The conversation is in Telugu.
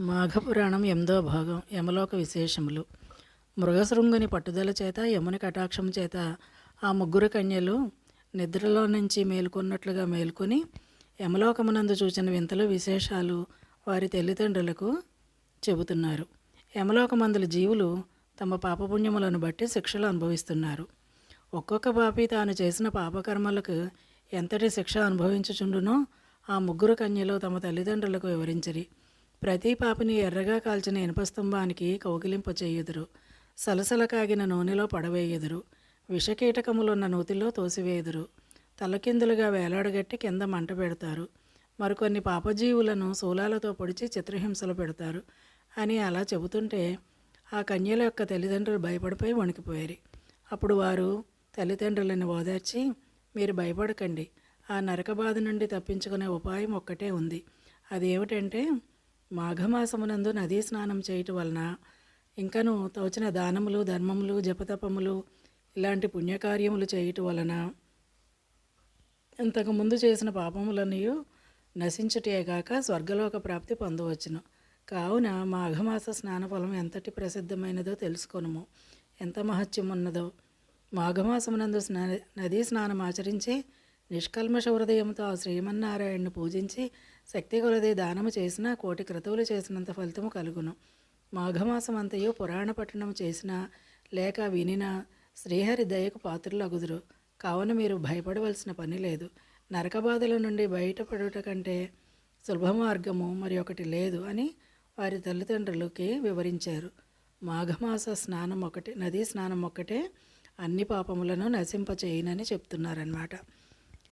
మాఘపురాణం ఎనిమిదో భాగం యమలోక విశేషములు. మృగశృంగుని పట్టుదల చేత యముని కటాక్షం చేత ఆ ముగ్గురు కన్యలు నిద్రలో నుంచి మేలుకున్నట్లుగా మేల్కొని యమలోకమునందు చూచిన వింతలు విశేషాలు వారి తల్లిదండ్రులకు చెబుతున్నారు. యమలోకమందుల జీవులు తమ పాపపుణ్యములను బట్టి శిక్షలు అనుభవిస్తున్నారు. ఒక్కొక్క పాపి తాను చేసిన పాపకర్మలకు ఎంతటి శిక్ష అనుభవించుచుండునో ఆ ముగ్గురు కన్యలు తమ తల్లిదండ్రులకు వివరించరి. ప్రతి పాపని ఎర్రగా కాల్చిన ఇనుపస్తంభానికి కౌగిలింప చేయుదురు సలసల కాగిన నూనెలో పడవేయుదురు. విషకీటకములున్న నూతిలో తోసివేయుదురు. తలకిందులుగా వేలాడగట్టి కింద మంట పెడతారు. మరికొన్ని పాపజీవులను శూలాలతో పొడిచి చిత్రహింసలు పెడతారు అని అలా చెబుతుంటే ఆ కన్యల యొక్క తల్లిదండ్రులు భయపడిపోయి వణికిపోయారు. అప్పుడు వారు తల్లిదండ్రులను ఓదార్చి మీరు భయపడకండి. ఆ నరక బాధ నుండి తప్పించుకునే ఉపాయం ఒక్కటే ఉంది. అదేమిటంటే మాఘమాసమునందు నదీ స్నానం చేయటం వలన ఇంకను తోచిన దానములు ధర్మములు జపతపములు ఇలాంటి పుణ్యకార్యములు చేయటం వలన ఇంతకుముందు చేసిన పాపములన్నీ నశించుటేగాక స్వర్గలోక ప్రాప్తి పొందవచ్చును. కావున మాఘమాస స్నానఫలం ఎంతటి ప్రసిద్ధమైనదో తెలుసుకొనుము. ఎంత మహత్యం ఉన్నదో మాఘమాసమునందు స్నా నదీ స్నానం ఆచరించి నిష్కల్మష హృదయంతో ఆ శ్రీమన్నారాయణను పూజించి శక్తి కొలది దానము చేసినా కోటి క్రతువులు చేసినంత ఫలితము కలుగును. మాఘమాసమంతయు పురాణ పట్టణం చేసినా లేక వినినా శ్రీహరి దయకు పాత్రులగుదురు కావున మీరు భయపడవలసిన పని లేదు. నరక బాధల నుండి బయటపడుట కంటే సులభ మార్గము మరి ఒకటి లేదు అని వారి తల్లిదండ్రులకి వివరించారు. మాఘమాస స్నానం ఒకటి నదీ స్నానం ఒక్కటే అన్ని పాపములను నశింపచేయనని చెప్తున్నారన్నమాట.